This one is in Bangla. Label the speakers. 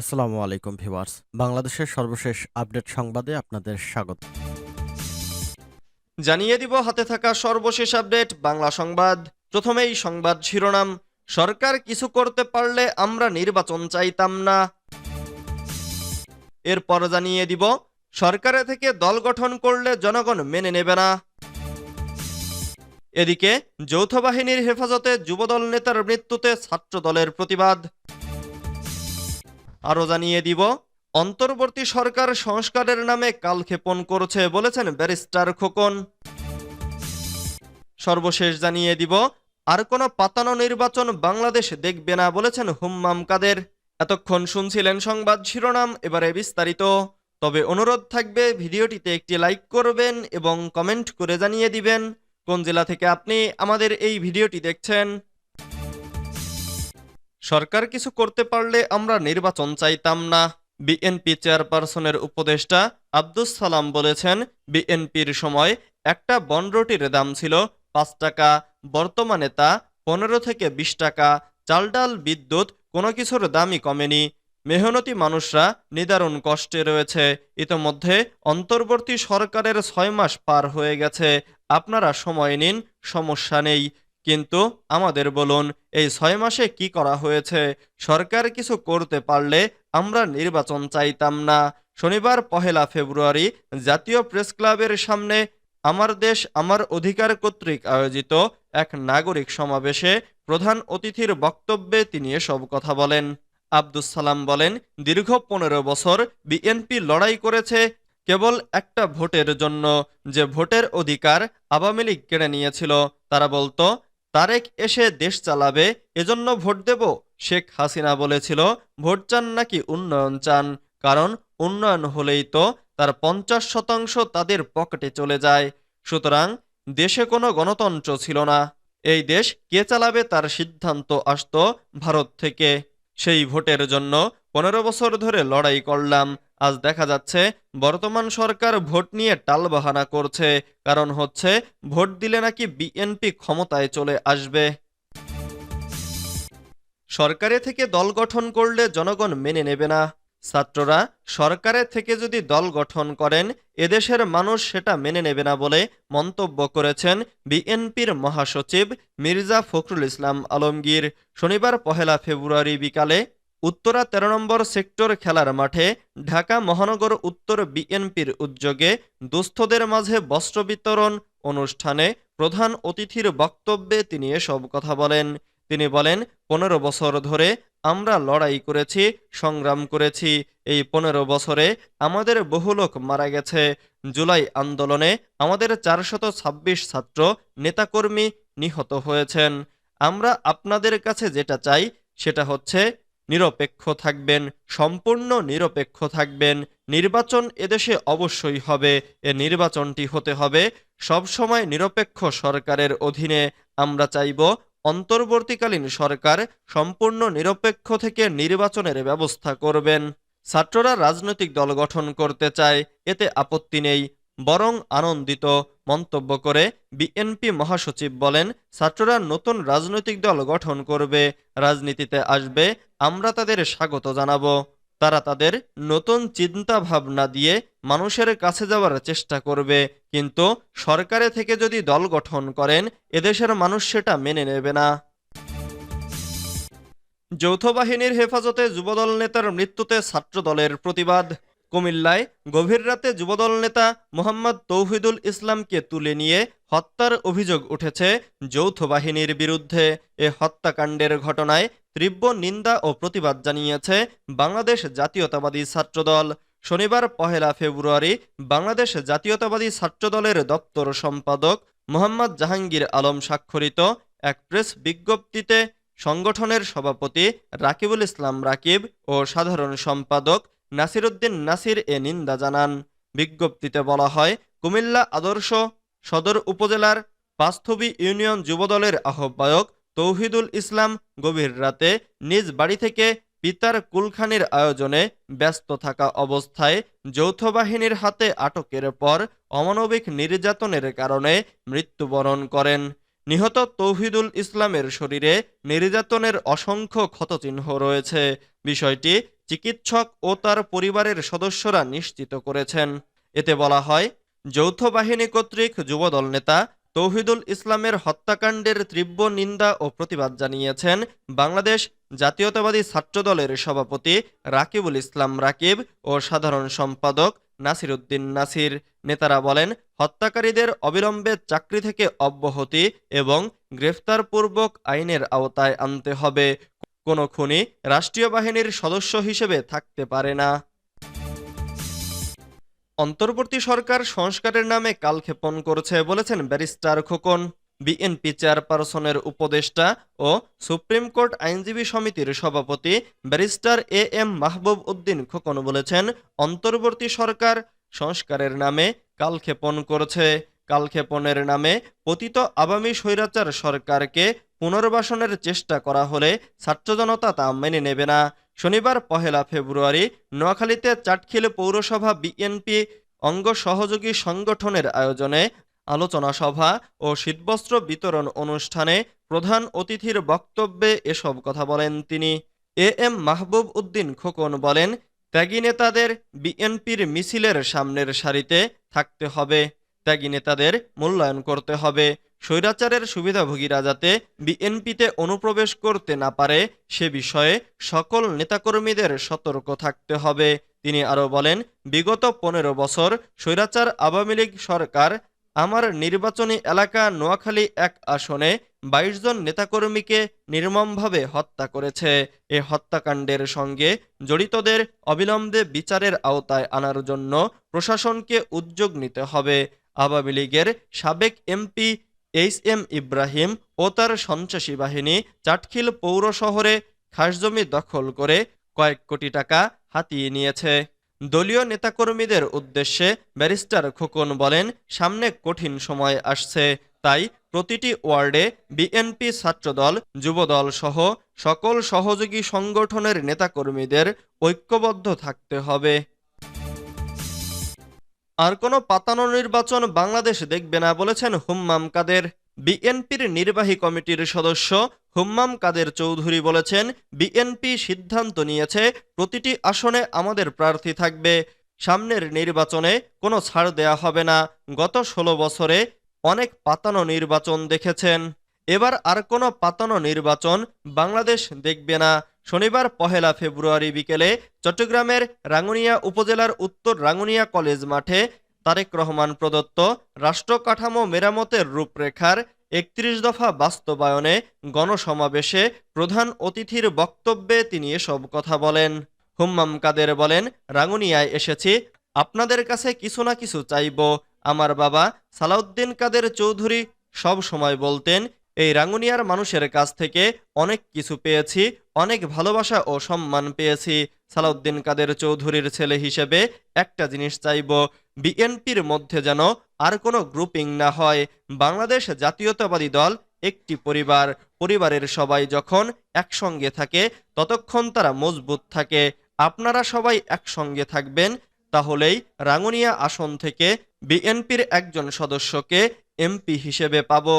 Speaker 1: আসসালামু আলাইকুম ভিউয়ার্স। বাংলাদেশের সর্বশেষ আপডেট সংবাদে আপনাদের স্বাগত।
Speaker 2: জানিয়ে দিব হাতে থাকা সর্বশেষ আপডেট, বাংলা সংবাদ। প্রথমেই সংবাদ শিরোনাম, সরকার কিছু করতে পারলে আমরা নির্বাচন চাইতাম না। এরপর জানিয়ে দিব, সরকারে থেকে দল গঠন করলে জনগণ মেনে নেবে না। এদিকে, যৌথ বাহিনীর হেফাজতে যুবদল নেতার মৃত্যুতে ছাত্র দলের প্রতিবাদ। আরও জানিয়ে দিব, অন্তর্বর্তী সরকার সংস্কারের নামে কালক্ষেপণ করছে বলেছেন ব্যারিস্টার খোকন। সর্বশেষ জানিয়ে দিব, আর কোনো পাতানো নির্বাচন বাংলাদেশ দেখবে না বলেছেন হুম্মাম কাদের। এতক্ষণ শুনছিলেন সংবাদ শিরোনাম, এবারে বিস্তারিত। তবে অনুরোধ থাকবে, ভিডিওটিতে একটি লাইক করবেন এবং কমেন্ট করে জানিয়ে দিবেন, কোন জেলা থেকে আপনি আমাদের এই ভিডিওটি দেখছেন। সরকার কিছু করতে পারলে আমরা নির্বাচন চাইতাম না, বিএনপি চেয়ারপারসনের উপদেষ্টা আব্দুস সালাম বলেছেন, বিএনপির সময় একটা বনরটির দাম ছিল পাঁচ টাকা, বর্তমানে তা পনেরো থেকে বিশ টাকা চাল ডাল বিদ্যুৎ কোনো কিছুর দামই কমেনি। মেহনতি মানুষরা নিদারুণ কষ্টে রয়েছে। ইতোমধ্যে অন্তর্বর্তী সরকারের ছয় মাস পার হয়ে গেছে। আপনারা সময় নিন, সমস্যা নেই। কিন্তু আমাদের বলুন, এই ছয় মাসে কি করা হয়েছে? সরকার কিছু করতে পারলে আমরা নির্বাচন চাইতাম না। শনিবার পহেলা ফেব্রুয়ারি জাতীয় প্রেস ক্লাবের সামনে আমার দেশ, আমার অধিকার কর্তৃক আয়োজিত এক নাগরিক সমাবেশে প্রধান অতিথির বক্তব্যে তিনি এসব কথা বলেন। আব্দুস সালাম বলেন, দীর্ঘ পনেরো বছর বিএনপি লড়াই করেছে কেবল একটা ভোটের জন্য। যে ভোটের অধিকার আওয়ামী লীগ কেড়ে নিয়েছিল, তারা বলতো তারেক এসে দেশ চালাবে, এজন্য ভোট দেব, শেখ হাসিনা বলেছিল। ভোট চান নাকি উন্নয়ন চান? কারণ উন্নয়ন হলেই তো তার পঞ্চাশ শতাংশ তাদের পকেটে চলে যায়। সুতরাং দেশে কোনো গণতন্ত্র ছিল না। এই দেশ কে চালাবে তার সিদ্ধান্ত আসত ভারত থেকে। সেই ভোটের জন্য পনেরো বছর ধরে লড়াই করলাম। আজ দেখা যাচ্ছে, বর্তমান সরকার ভোট নিয়ে টালবাহানা করছে। কারণ হচ্ছে, ভোট দিলে নাকি বিএনপি ক্ষমতায় চলে আসবে। সরকারে থেকে দল গঠন করলে জনগণ মেনে নেবে না। ছাত্ররা, সরকারে থেকে যদি দল গঠন করেন, এদেশের মানুষ সেটা মেনে নেবে না বলে মন্তব্য করেছেন বিএনপির মহাসচিব মির্জা ফখরুল ইসলাম আলমগীর। শনিবার পহেলা ফেব্রুয়ারি বিকালে উত্তরা তেরো নম্বর সেক্টর খেলার মাঠে ঢাকা মহানগর উত্তর বিএনপির উদ্যোগে দুস্থদের মাঝে বস্ত্র বিতরণ অনুষ্ঠানে প্রধান অতিথির বক্তব্যে তিনি এসব কথা বলেন। তিনি বলেন, পনেরো বছর ধরে আমরা লড়াই করেছি, সংগ্রাম করেছি। এই পনেরো বছরে আমাদের বহু লোক মারা গেছে। জুলাই আন্দোলনে আমাদের চারশত ছাব্বিশ ছাত্র নেতাকর্মী নিহত হয়েছেন। আমরা আপনাদের কাছে যেটা চাই, সেটা হচ্ছে নিরপেক্ষ থাকবেন, সম্পূর্ণ নিরপেক্ষ থাকবেন। নির্বাচন এদেশে অবশ্যই হবে, এ নির্বাচনটি হতে হবে। সবসময় নিরপেক্ষ সরকারের অধীনে আমরা চাইব অন্তর্বর্তীকালীন সরকার সম্পূর্ণ নিরপেক্ষ থেকে নির্বাচনের ব্যবস্থা করবেন। ছাত্ররা রাজনৈতিক দল গঠন করতে চায়, এতে আপত্তি নেই। বরং আনন্দিত মন্তব্য করে বিএনপি মহাসচিব বলেন, ছাত্ররা নতুন রাজনৈতিক দল গঠন করবে, রাজনীতিতে আসবে আমরা তাদের স্বাগত জানাব। তারা তাদের নতুন চিন্তা ভাবনা দিয়ে মানুষের কাছে যাওয়ার চেষ্টা করবে। কিন্তু সরকারে থেকে যদি দল গঠন করেন, এদেশের মানুষ সেটা মেনে নেবে না। যৌথ বাহিনীর হেফাজতে যুবদল নেতার মৃত্যুতে ছাত্র দলের প্রতিবাদ। কুমিল্লায় গভীর রাতে যুবদল নেতা মোহাম্মদ তৌহিদুল ইসলামকে তুলে নিয়ে হত্যার অভিযোগ উঠেছে যৌথ বাহিনীর বিরুদ্ধে। এ হত্যাকাণ্ডের ঘটনায় তীব্র নিন্দা ও প্রতিবাদ জানিয়েছে বাংলাদেশ জাতীয়তাবাদী ছাত্রদল। শনিবার পহেলা ফেব্রুয়ারি বাংলাদেশ জাতীয়তাবাদী ছাত্রদলের দপ্তর সম্পাদক মোহাম্মদ জাহাঙ্গীর আলম স্বাক্ষরিত এক প্রেস বিজ্ঞপ্তিতে সংগঠনের সভাপতি রাকিবুল ইসলাম রাকিব ও সাধারণ সম্পাদক নাসিরুদ্দিন নাসির এ নিন্দা জানান। বিজ্ঞপ্তিতে বলা হয়, কুমিল্লা আদর্শ সদর উপজেলার পাস্থবী ইউনিয়ন যুবদলের আহ্বায়ক তৌহিদুল ইসলাম গভীর রাতে নিজ বাড়ি থেকে পিতার কুলখানির আয়োজনে ব্যস্ত থাকা অবস্থায় যৌথ বাহিনীর হাতে আটকের পর অমানবিক নির্যাতনের কারণে মৃত্যুবরণ করেন। নিহত তৌহিদুল ইসলামের শরীরে নির্যাতনের অসংখ্য ক্ষতচিহ্ন রয়েছে। বিষয়টি চিকিৎসক ও তার পরিবারের সদস্যরা নিশ্চিত করেছেন। এতে বলা হয়, যৌথ বাহিনী কর্তৃক যুবদল নেতা তৌহিদুল ইসলামের হত্যাকাণ্ডের তীব্র নিন্দা ও প্রতিবাদ জানিয়েছেন বাংলাদেশ জাতীয়তাবাদী ছাত্রদলের সভাপতি রাকিবুল ইসলাম রাকিব ও সাধারণ সম্পাদক নাসির উদ্দিন নাসির। নেতারা বলেন, হত্যাকারীদের অবিলম্বে চাকরি থেকে অব্যাহতি এবং গ্রেফতারপূর্বক আইনের আওতায় আনতে হবে। কোনো খুনি রাষ্ট্রীয় বাহিনীর সদস্য হিসেবে থাকতে পারে না। অন্তর্বর্তী সরকার সংস্কারের নামে কালক্ষেপণ করছে বলেছেন ব্যারিস্টার খোকন। বিএনপি চেয়ারপারসনের উপদেষ্টা ও সুপ্রিম কোর্ট আইনজীবী সমিতির সভাপতি barrister A M Mahbub Uddin Khokon বলেছেন, অন্তর্বর্তী সরকার সংস্কারের নামে কালক্ষেপণ করছে। কালক্ষেপণের নামে পতিত আবামী স্বৈরাচার সরকারকে পুনর্বাসনের চেষ্টা করা হলে ছাত্র জনতা তা মেনে নেবে না। শনিবার পহেলা ফেব্রুয়ারি নোয়াখালীতে চাটখিল পৌরসভা বিএনপি অঙ্গ সহযোগী সংগঠনের আয়োজনে আলোচনা সভা ও শীতবস্ত্র বিতরণ অনুষ্ঠানে প্রধান অতিথির বক্তব্যে এসব কথা বলেন তিনি। এ এম মাহবুব উদ্দিন খোকন বলেন, ত্যাগী নেতাদের বিএনপির মিছিলের সামনের সারিতে থাকতে হবে। ত্যাগী নেতাদের মূল্যায়ন করতে হবে। স্বৈরাচারের সুবিধাভোগীরা যাতে বিএনপিতে অনুপ্রবেশ করতে না পারে, সে বিষয়ে সকল নেতাকর্মীদের সতর্ক থাকতে হবে। তিনি আরও বলেন, বিগত পনেরো বছর স্বৈরাচার আওয়ামী লীগ সরকার আমার নির্বাচনী এলাকা নোয়াখালী এক আসনে বাইশ জন নেতাকর্মীকে নির্মমভাবে হত্যা করেছে। এ হত্যাকাণ্ডের সঙ্গে জড়িতদের অবিলম্বে বিচারের আওতায় আনার জন্য প্রশাসনকে উদ্যোগ নিতে হবে। আওয়ামী লীগের সাবেক এমপি এইচ এম ইব্রাহিম ও তার সন্ত্রাসী বাহিনী চাটখিল পৌর শহরে খাসজমি দখল করে কয়েক কোটি টাকা হাতিয়ে নিয়েছে। দলীয় নেতাকর্মীদের উদ্দেশ্যে ব্যারিস্টার খোকন বলেন, সামনে কঠিন সময় আসছে। তাই প্রতিটি ওয়ার্ডে বিএনপি ছাত্রদল, যুবদল সহ সকল সহযোগী সংগঠনের নেতাকর্মীদের ঐক্যবদ্ধ থাকতে হবে। আর কোনো পাতানো নির্বাচন বাংলাদেশ দেখবে না বলেছেন হুম্মাম কাদের। বিএনপির নির্বাহী কমিটির সদস্য হুম্মাম কাদের চৌধুরী বলেছেন, বিএনপি সিদ্ধান্ত নিয়েছে প্রতিটি আসনে আমাদের প্রার্থী থাকবে। সামনের নির্বাচনে কোনো ছাড় দেয়া হবে না। গত ষোলো বছরে অনেক পাতানো নির্বাচন দেখেছেন। এবার আর কোনো পাতানো নির্বাচন বাংলাদেশ দেখবে না। শনিবার পহেলা ফেব্রুয়ারি বিকেলে চট্টগ্রামের রাঙ্গুনিয়া উপজেলার উত্তর রাঙ্গুনিয়া কলেজ মাঠে তারেক রহমান প্রদত্ত রাষ্ট্র কাঠামো মেরামতের রূপরেখার একত্রিশ দফা বাস্তবায়নে গণসমাবেশে প্রধান অতিথির বক্তব্যে তিনি এসব কথা বলেন। হুম্মাম কাদের বলেন, রাঙ্গুনিয়ায় এসেছি, আপনাদের কাছে কিছু না কিছু চাইব। আমার বাবা সালাউদ্দিন কাদের চৌধুরী সব সময় বলতেন এই রাঙ্গুনিয়ার মানুষের কাছ থেকে অনেক কিছু পেয়েছি, অনেক ভালোবাসা ও সম্মান পেয়েছি। সালাউদ্দিন কাদের চৌধুরীর ছেলে হিসেবে একটা জিনিস চাইব, বিএনপির মধ্যে যেন আর কোনো গ্রুপিং না হয়। বাংলাদেশ জাতীয়তাবাদী দল, একটি পরিবার, পরিবারের সবাই যখন একসঙ্গে থাকে, ততক্ষণ তারা মজবুত থাকে। আপনারা সবাই একসঙ্গে থাকবেন, তাহলেই রাঙ্গুনিয়া আসন থেকে বিএনপির একজন সদস্যকে এমপি হিসেবে পাবো।